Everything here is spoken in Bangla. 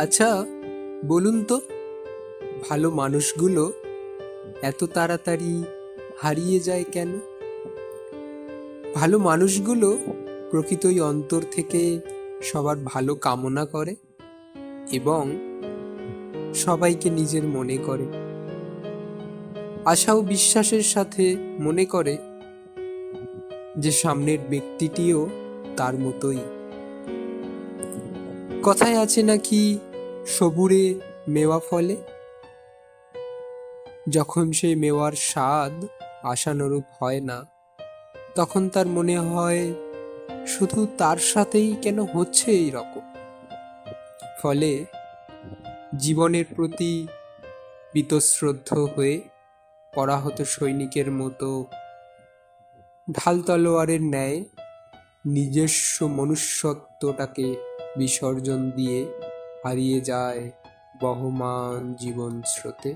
আচ্ছা বলুন তো, ভালো মানুষগুলো এত তাড়াতাড়ি হারিয়ে যায় কেন? ভালো মানুষগুলো প্রকৃতই অন্তর থেকে সবার ভালো কামনা করে এবং সবাইকে নিজের মনে করে। আশা ও বিশ্বাসের সাথে মনে করে যে সামনের ব্যক্তিটিও তার মতোই। কথায় আছে নাকি সবুরে মেওয়া ফলে? যখন সেই মেওয়ার স্বাদ আশানুরূপ হয় না, তখন তার মনে হয় শুধু তার সাথেই কেন হচ্ছে এই রকম? ফলে জীবনের প্রতি বিতশ্রদ্ধ হয়ে পরাহত সৈনিকের মতো ঢাল তলোয়ারের ন্যায় নিজস্ব মনুষ্যত্বটাকে বিসর্জন দিয়ে হারিয়ে যায় বহমান জীবন স্রোতে।